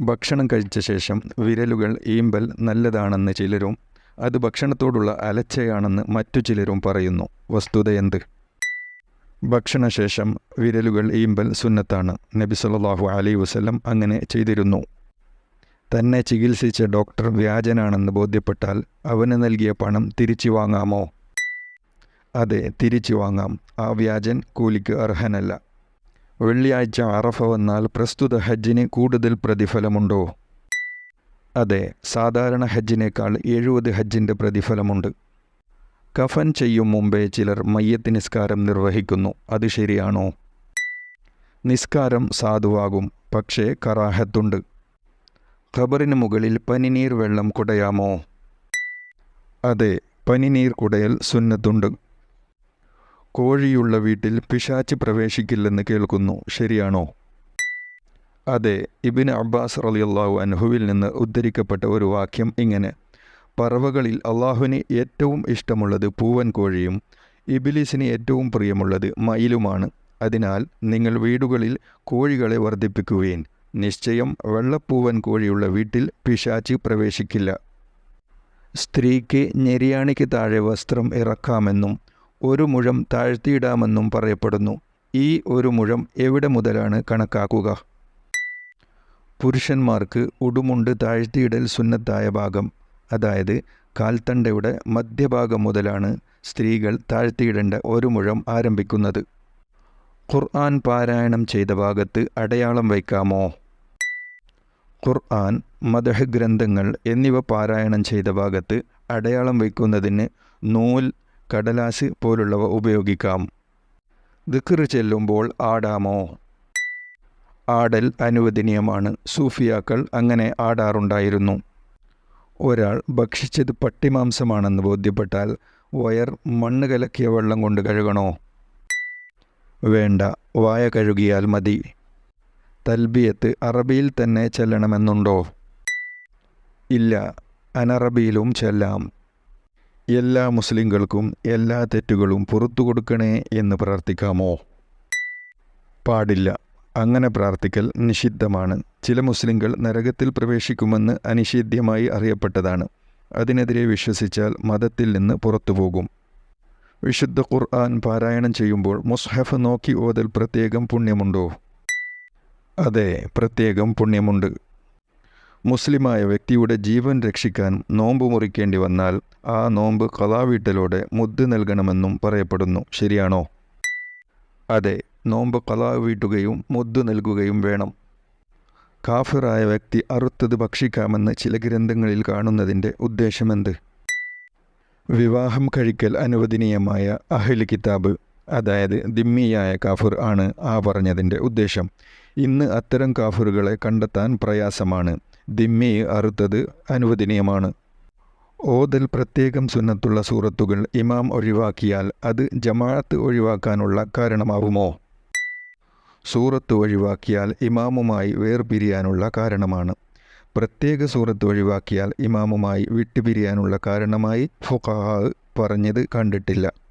ഭക്ഷണം കഴിച്ച ശേഷം വിരലുകൾ ഈമ്പൽ നല്ലതാണെന്ന് ചിലരും അത് ഭക്ഷണത്തോടുള്ള അലച്ചയാണെന്ന് മറ്റു ചിലരും പറയുന്നു. വസ്തുതയെന്ത് ഭക്ഷണശേഷം വിരലുകൾ ഈമ്പൽ സുന്നത്താണ്. നബി സല്ലല്ലാഹു അലൈഹി വസല്ലം അങ്ങനെ ചെയ്തിരുന്നു. തന്നെ ചികിത്സിച്ച ഡോക്ടർ വ്യാജനാണെന്ന് ബോധ്യപ്പെട്ടാൽ അവന് നൽകിയ പണം തിരിച്ചു വാങ്ങാമോ? അതെ തിരിച്ചു വാങ്ങാം. ആ വ്യാജൻ കൂലിക്ക് അർഹനല്ല. വെള്ളിയാഴ്ച അറഫ വന്നാൽ പ്രസ്തുത ഹജ്ജിന് കൂടുതൽ പ്രതിഫലമുണ്ടോ? അതെ സാധാരണ ഹജ്ജിനേക്കാൾ എഴുപത് ഹജ്ജിന്റെ പ്രതിഫലമുണ്ട്. കഫൻ ചെയ്യും മുമ്പേ ചിലർ മയ്യത്ത് നിസ്കാരം നിർവഹിക്കുന്നു അത് ശരിയാണോ? നിസ്കാരം സാധുവാകും പക്ഷേ കറാഹത്തുണ്ട്. ഖബറിന് മുകളിൽ പനിനീർ വെള്ളം കുടയാമോ? അതെ പനിനീർ കുടയൽ സുന്നത്തുണ്ട്. കോഴിയുള്ള വീട്ടിൽ പിശാച്ച് പ്രവേശിക്കില്ലെന്ന് കേൾക്കുന്നു. ശരിയാണോ? അതെ ഇബിൻ അബ്ബാസ് റളിയല്ലാഹു അൻഹുവിൽ നിന്ന് ഉദ്ധരിക്കപ്പെട്ട ഒരു വാക്യം ഇങ്ങനെ. പറവകളിൽ അള്ളാഹുവിന് ഏറ്റവും ഇഷ്ടമുള്ളത് പൂവൻ കോഴിയും ഇബിലിസിന് ഏറ്റവും പ്രിയമുള്ളത് മയിലുമാണ്. അതിനാൽ നിങ്ങൾ വീടുകളിൽ കോഴികളെ വർദ്ധിപ്പിക്കുകയും നിശ്ചയം വെള്ളപ്പൂവൻ കോഴിയുള്ള വീട്ടിൽ പിശാച്ച് പ്രവേശിക്കില്ല. സ്ത്രീക്ക് ഞെരിയാണിക്ക് താഴെ വസ്ത്രം ഇറക്കാമെന്നും ഒരു മുഴം താഴ്ത്തിയിടാമെന്നും പറയപ്പെടുന്നു. ഈ ഒരു മുഴം എവിടെ മുതലാണ് കണക്കാക്കുക? പുരുഷന്മാർക്ക് ഉടുമുണ്ട് താഴ്ത്തിയിടൽ സുന്നത്തായ ഭാഗം അതായത് കാൽത്തണ്ടയുടെ മധ്യഭാഗം മുതലാണ് സ്ത്രീകൾ താഴ്ത്തിയിടേണ്ട ഒരു മുഴം ആരംഭിക്കുന്നത്. ഖുർആൻ പാരായണം ചെയ്ത ഭാഗത്ത് അടയാളം വയ്ക്കാമോ? ഖുർആൻ മദഹ് ഗ്രന്ഥങ്ങൾ എന്നിവ പാരായണം ചെയ്ത ഭാഗത്ത് അടയാളം വയ്ക്കുന്നതിന് നൂൽ കടലാസ് പോലുള്ളവ ഉപയോഗിക്കാം. ദിക്ർ ചെല്ലുമ്പോൾ ആടാമോ? ആടൽ അനുവദനീയമാണ്. സൂഫിയാക്കൾ അങ്ങനെ ആടാറുണ്ടായിരുന്നു. ഒരാൾ ഭക്ഷിച്ചത് പട്ടിമാംസമാണെന്ന് ബോധ്യപ്പെട്ടാൽ വയർ മണ്ണ് കലക്കിയ വെള്ളം കൊണ്ട് കഴുകണോ? വേണ്ട. വായ കഴുകിയാൽ മതി. തൽബിയത്ത് അറബിയിൽ തന്നെ ചെല്ലണമെന്നുണ്ടോ? ഇല്ല. അനറബിയിലും ചെല്ലാം. എല്ലാ മുസ്ലിങ്ങൾക്കും എല്ലാ തെറ്റുകളും പുറത്തു കൊടുക്കണേ എന്ന് പ്രാർത്ഥിക്കാമോ? പാടില്ല. അങ്ങനെ പ്രാർത്ഥിക്കൽ നിഷിദ്ധമാണ്. ചില മുസ്ലിങ്ങൾ നരകത്തിൽ പ്രവേശിക്കുമെന്ന് അനിഷിദ്ധ്യമായി അറിയപ്പെട്ടതാണ്. അതിനെതിരെ വിശ്വസിച്ചാൽ മതത്തിൽ നിന്ന് പുറത്തു പോകും. വിശുദ്ധ ഖുർആൻ പാരായണം ചെയ്യുമ്പോൾ മുസ്ഹഫ് നോക്കി ഓതൽ പ്രത്യേകം പുണ്യമുണ്ടോ? അതെ പ്രത്യേകം പുണ്യമുണ്ട്. മുസ്ലിമായ വ്യക്തിയുടെ ജീവൻ രക്ഷിക്കാൻ നോമ്പ് മുറിക്കേണ്ടി വന്നാൽ ആ നോമ്പ് കലാവീട്ടലോടെ മുദ്ദ് നൽകണമെന്നും പറയപ്പെടുന്നു. ശരിയാണോ? അതെ നോമ്പ് കലാവീട്ടുകയും മുദ്ദ് നൽകുകയും വേണം. കാഫിറായ വ്യക്തി അറുത്തത് ഭക്ഷിക്കാമെന്ന് ചില ഗ്രന്ഥങ്ങളിൽ കാണുന്നതിന്റെ ഉദ്ദേശമെന്ത്? വിവാഹം കഴിക്കൽ അനുവദനീയമായ അഹ്ലി കിതാബ് അതായത് ദിമ്മിയായ കാഫിർ ആണ് ആ പറഞ്ഞതിന്റെ ഉദ്ദേശം. ഇന്ന് അത്തരം കാഫിറുകളെ കണ്ടെത്താൻ പ്രയാസമാണ്. ദിമ്മി അറുത്തത് അനുവദനീയമാണ്. ഓതൽ പ്രത്യേകം സുന്നത്തുള്ള സൂറത്തുകൾ ഇമാം ഒഴിവാക്കിയാൽ അത് ജമാഅത്ത് ഒഴിവാക്കാനുള്ള കാരണമാവുമോ? സൂറത്ത് ഒഴിവാക്കിയാൽ ഇമാമുമായി വേർപിരിയാനുള്ള കാരണമാണ്. പ്രത്യേക സൂറത്ത് ഒഴിവാക്കിയാൽ ഇമാമുമായി വിട്ടുപിരിയാനുള്ള കാരണമായി ഫുഖാഹ് പറഞ്ഞത് കണ്ടിട്ടില്ല.